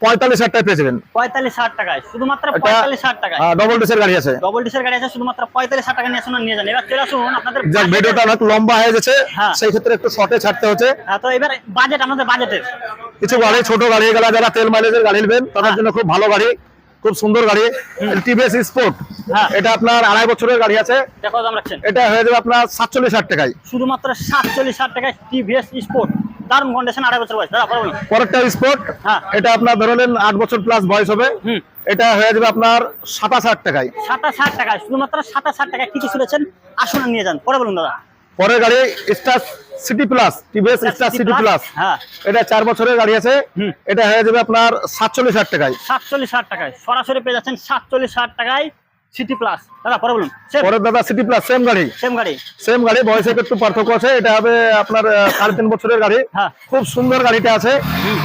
পঁয়তাল্লিশ হাজার টাকা পেয়ে যাবেন। পঁয়তাল্লিশ হাজার টাকায় শুধুমাত্র পঁয়তাল্লিশ হাজার টাকায়। ডবল ডিসের গাড়ি আছে। ডবল ডিসের গাড়ি আছে শুধুমাত্র পঁয়তাল্লিশ টাকা নিয়ে যান। এবার চলে আসুন আপনাদের যাক ভিডিওটা অনেক লম্বা হয়ে গেছে হ্যাঁ। সেই ক্ষেত্রে একটু শর্টে ছাড়তে হচ্ছে। হ্যাঁ, তো এবার বাজেট আমাদের বাজেটের কিছু গাড়ি ছোট গাড়ি গেলা যারা তেল মাইলেজের গাড়ি নেবেন তাদের হ্যাঁ। জন্য খুব ভালো গাড়ি। খুব সুন্দর গাড়ি টিভিএস স্পোর্ট হ্যাঁ। এটা আপনার আড়াই বছরের গাড়ি আছে। এটা হয়ে যাবে আপনার সাতচল্লিশ হাজার টাকায়। শুধুমাত্র সাতচল্লিশ হাজার টাকায় টিভিএস স্পোর্ট দারুণ কন্ডিশন আড়াই বছর বয়স। পরেরটা স্পোর্ট হ্যাঁ। এটা আপনার ধরলেন আট বছর প্লাস বয়স হবে। এটা হয়ে যাবে আপনার সাতাশ হাজার টাকায়। সাতাশ হাজার টাকায়। শুধুমাত্র সাতাশ হাজার টাকায় কি কি শুনেছেন? আসুন নিয়ে যান। পরে বলুন দাদা। পরের গাড়ি Star City plus TVS Star City plus হ্যাঁ। এটা চার বছরের গাড়ি আছে। এটা হয়ে যাবে আপনার সাতচল্লিশ হাজার টাকায়। সাতচল্লিশ হাজার টাকায়। সরাসরি পেয়ে যাচ্ছেন সাতচল্লিশ হাজার টাকায়। সিটি প্লাস দাদা পরে বলুন। পরের দাদা সিটি প্লাস সেম গাড়ি। সেম গাড়ি। সেম গাড়ি বয়সে একটু পার্থক্য আছে। এটা হবে আপনার সাড়ে তিন বছরের গাড়ি। হ্যাঁ। খুব সুন্দর গাড়িটা আছে।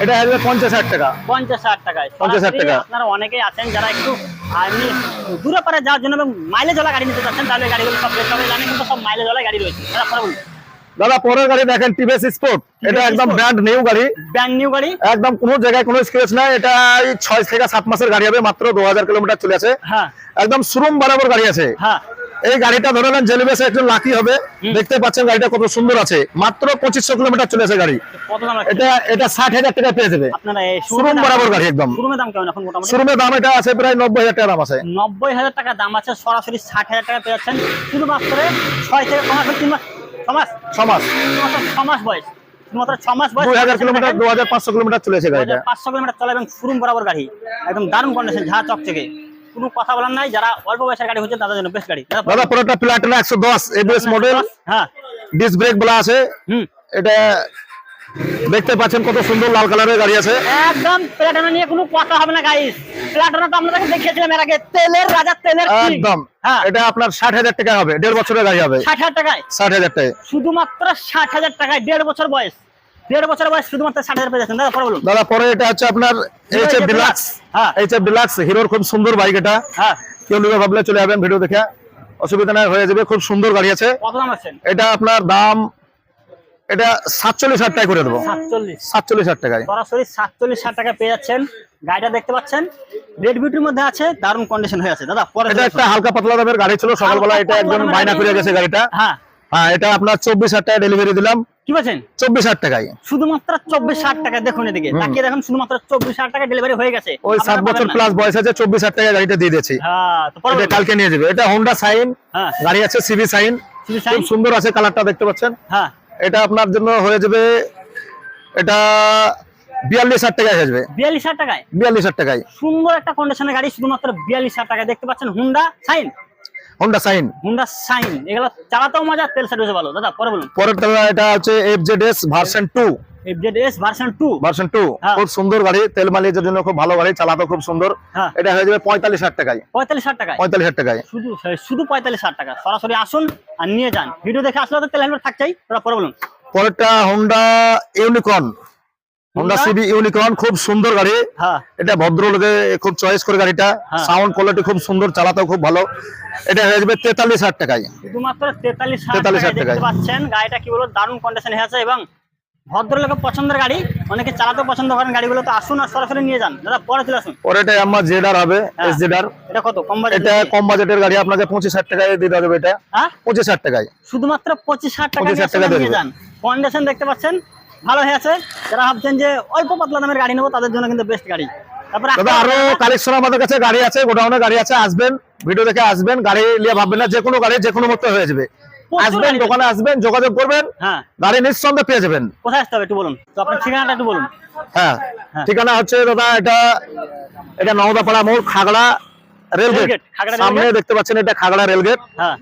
এটা হবে পঞ্চাশ হাজার টাকা। পঞ্চাশ হাজার টাকায়। পঞ্চাশ হাজার টাকা। আপনারা অনেকেই আছেন যারা একটু এমনি দূরে পারে যাওয়ার জন্য মাইলেজ ওলা গাড়ি নিতে চাচ্ছেন তাহলে গাড়িগুলো সব জানেন কিন্তু সব মাইলেজ ওলা গাড়ি রয়েছে। দাদা পরে বলুন। দাদা পরের গাড়ি দেখেন টিভিএস স্পোর্ট এটা একদম ব্র্যান্ড নিউ গাড়ি। ব্র্যান্ড নিউ গাড়ি। একদম কোনো জায়গায় কোনো স্ক্রেচ নাই। এটা ছয় থেকে সাত মাসের গাড়ি হবে মাত্র দু হাজার কিলোমিটার চলে আছে। হ্যাঁ। একদম সুরম বরাবর গাড়ি আছে। হ্যাঁ। এই গাড়িটা ধরে নেন জেলিবেসে একজন লাকি হবে। দেখতে পাচ্ছেন গাড়িটা কত সুন্দর আছে। মাত্র পঁচিশশো কিলোমিটার চলে আছে গাড়ি। এটা এটা ষাট হাজার টাকা পেয়ে যাবে। আপনারা এই শোরুম বরাবর গাড়ি একদম। শোরুমের দাম কেমন এখন মোটামুটি? শোরুমের দাম এটা আছে প্রায় নব্বই হাজার টাকা দাম আছে। নব্বই হাজার টাকা দাম আছে সরাসরি ষাট হাজার টাকা পেয়ে যাচ্ছেন। শুধুমাত্র ছয় থেকে তিন মাস ছমাস? সমাজ শুধুমাত্র ছ বয়স। শুধুমাত্র ছ মাস বয়স দুই হাজার কিলোমিটার দু হাজার পাঁচশো কিলোমিটার চলেছে গাড়িটা। পাঁচশো কিলোমিটার চলে এবং শোরুম বরাবর গাড়ি। একদম দারুণ কন্ডিশন ঝাঁ চকচকে কোনো কথা বলার নাই যারা অল্প বয়সের গাড়ি হচ্ছে তাদের জন্য বেস্ট গাড়ি। দাদা, পুরোটা প্লাটিনা একশো দশ এবিএস মডেল হ্যাঁ। ডিস্ক ব্রেক বলা আছে। হুম। এটা দেখতে পাচ্ছেন কত সুন্দর লাল কালারের গাড়ি আছে। একদম প্লাটানা নিয়ে কোনো কথা হবে না গাইস প্লাটানা তো আপনাদেরকে দেখিয়েছিলাম এর আগে। তেলের রাজা তেলের। একদম। হ্যাঁ। এটা আপনার ষাট হাজার টাকা হবে দেড় বছরের গাড়ি হবে। ষাট হাজার টাকায়? ষাট হাজার টাকা শুধুমাত্র ষাট হাজার টাকায় দেড় বছর বয়স। দেড় বছর বয়স শুধুমাত্র ষাট হাজার পেয়ে যাচ্ছেন। দাদা পরে বলুন। দাদা পরে এটা হচ্ছে আপনার এইচ এফ ডিলাক্স হ্যাঁ। এইচ এফ ডিলাক্স হিরোর খুব সুন্দর বাইক এটা। হ্যাঁ। কেউ নিবে ভাবলে চলে যাবেন ভিডিও দেখে। অসুবিধা নাই হয়ে যাবে। খুব সুন্দর গাড়ি আছে। কত দাম আছেন এটা আপনার দাম এটা সাতচল্লিশ হাজার টাকা করে দেবো। সাতচল্লিশ। সাতচল্লিশ হাজার টাকায়। সরাসরি সাতচল্লিশ হাজার টাকা পেয়ে যাচ্ছেন। গাড়িটা দেখতে পাচ্ছেন। রেড বিউটির মধ্যে আছে দারুণ কন্ডিশন হয়ে আছে। দাদা পরে এটা একটা হালকা পাতলা দামের গাড়ি ছিল সকালবেলা এটা একজন মাইনা করে গেছে গাড়িটা। হ্যাঁ। হ্যাঁ এটা আপনার চব্বিশ হাজার টাকা ডেলিভারি দিলাম। কি বলছেন? চব্বিশ হাজার টাকায়। শুধুমাত্র চব্বিশ হাজার টাকা দেখুন এদিকে। তাকিয়ে দেখুন শুধুমাত্র চব্বিশ হাজার টাকা ডেলিভারি হয়ে গেছে। ওই সাত বছর প্লাস বয়স আছে চব্বিশ হাজার টাকা গাড়িটা দিয়ে দিয়েছি। হ্যাঁ এটা কালকে নিয়ে যাবে। এটা হোন্ডা সাইন হ্যাঁ। গাড়ি আছে সিবি সাইন খুব? সুন্দর আছে কালারটা দেখতে পাচ্ছেন? হ্যাঁ। এটা আপনার জন্য হয়ে যাবে এটা বিয়াল্লিশ হাজার টাকায় আসবে যাবে। বিয়াল্লিশ হাজার টাকায়? বিয়াল্লিশ হাজার টাকায়। সুন্দর একটা কন্ডিশনের গাড়ি শুধুমাত্র বিয়াল্লিশ হাজার টাকায়। দেখতে পাচ্ছেন Honda Shine Honda Shine Honda Shine এগুলো চালাতেও মজা তেল সার্ভিস ভালো। দাদা পরে বলুন। পরের তলা এটা হচ্ছে F Z S version two FZ S version two version two হ্যাঁ। খুব সুন্দর গাড়ি তেল মালিকের জন্য খুব ভালো গাড়ি চালাতে খুব সুন্দর। হ্যাঁ। এটা হয়ে যাবে পঁয়তাল্লিশ হাজার টাকায়। পঁয়তাল্লিশ ষাট টাকায়? পঁয়তাল্লিশ হাজার টাকায়। শুধু শুধু পঁয়তাল্লিশ ষাট টাকা। সরাসরি আসুন আর নিয়ে যান। ভিডিও দেখে আসলে তো তেল হেলমেট থাকছেই। পরে বলুন। পরেরটা Honda Unicorn Honda? CB Unicorn খুব সুন্দর গাড়ি। হ্যাঁ। এটা ভদ্রলোকে খুব চয়েস করে গাড়িটা। হ্যাঁ। সাউন্ড কোয়ালিটি খুব সুন্দর চালাতেও খুব ভালো। এটা হয়ে যাবে তেতাল্লিশ হাজার টাকায়। শুধুমাত্র তেতাল্লিশ 43 টাকায় হাজার টাকায়। পাচ্ছেন। গাড়িটা কি বলব দারুণ কন্ডিশন হয়ে আছে এবং ভদ্রলোকের পছন্দের গাড়ি অনেকে চালাতে পছন্দ করেন গাড়িগুলো। তো আসুন আর সরাসরি নিয়ে যান। দাদা পরে চলে আসুন। পরেরটা আমার জেডার হবে হ্যাঁ। এস জেডার এটা কত? কম বাজেট এটা কম বাজেটের গাড়ি আপনাকে পঁচিশ হাজার টাকায় দিতে হবে এটা। হ্যাঁ? পঁচিশ হাজার টাকায়। শুধুমাত্র পঁচিশ হাজার টাকা 25,000 টাকা নিয়ে যান। কন্ডিশন দেখতে পাচ্ছেন ভালো হয়ে আছে। যারা ভাবছেন যে অল্প পাতলা দামের গাড়ি নেব তাদের জন্য কিন্তু বেস্ট গাড়ি। তারপরে দাদা আরও কালেকশন আমাদের কাছে গাড়ি আছে গোডাউনে গাড়ি আছে আসবেন ভিডিও দেখে আসবেন গাড়ি নিয়ে ভাববেন না যে কোনো গাড়ি যে কোনো মতো হয়ে যাবে। আসবেন দোকানে আসবেন যোগাযোগ করবেন হ্যাঁ। গাড়ি নিঃসন্দেহে পেয়ে যাবেন। কোথায় আসতে হবে একটু বলুন? তো আপনার ঠিকানাটা একটু বলুন। হ্যাঁ হ্যাঁ। ঠিকানা হচ্ছে দাদা এটা এটা নওদাপাড়া মোড় খাগড়া রেলগেট। রেলগেট, সামনে দেখতে পাচ্ছেন এটা খাগড়া রেলগেট। হ্যাঁ।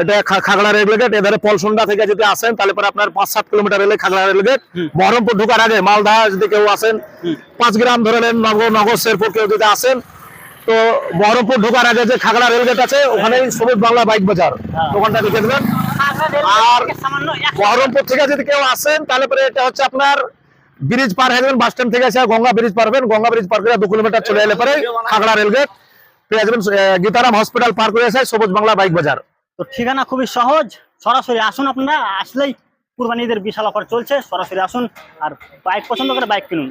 এটা খাগড়া রেলগেট এধারে পলসন্ডা থেকে যদি আসেন তাহলে পরে আপনার পাঁচ সাত কিলোমিটার এলে খাগড়া রেলগেট বহরমপুর ঢোকার আগে মালদা যদি কেউ আসেন পাঁচ গ্রাম ধরে নেন নগর নগর শেরপুর কেউ যদি আসেন তো বহরমপুর ঢোকার আগে যে খাগড়া রেলগেট আছে ওখানেই সবুজ বাংলা বাইক বাজার। দেবেন আর বহরমপুর থেকে যদি কেউ আসেন তাহলে পরে এটা হচ্ছে আপনার ব্রিজ পার হয়ে যাবেন বাস স্ট্যান্ড থেকে এসে গঙ্গা ব্রিজ পারবেন। গঙ্গা ব্রিজ পার করে দু কিলোমিটার চলে এলে পরে খাগড়া রেলগেট পেয়ে যাবেন গীতারাম হসপিটাল পার করে এসে সবুজ বাংলা বাইক বাজার। তো ঠিকানা খুবই সহজ। সরাসরি আসুন আপনারা, আসলেই কুরবানিদের বিশাল অফার চলছে। সরাসরি আসুন আর বাইক পছন্দ করে বাইক কিনুন।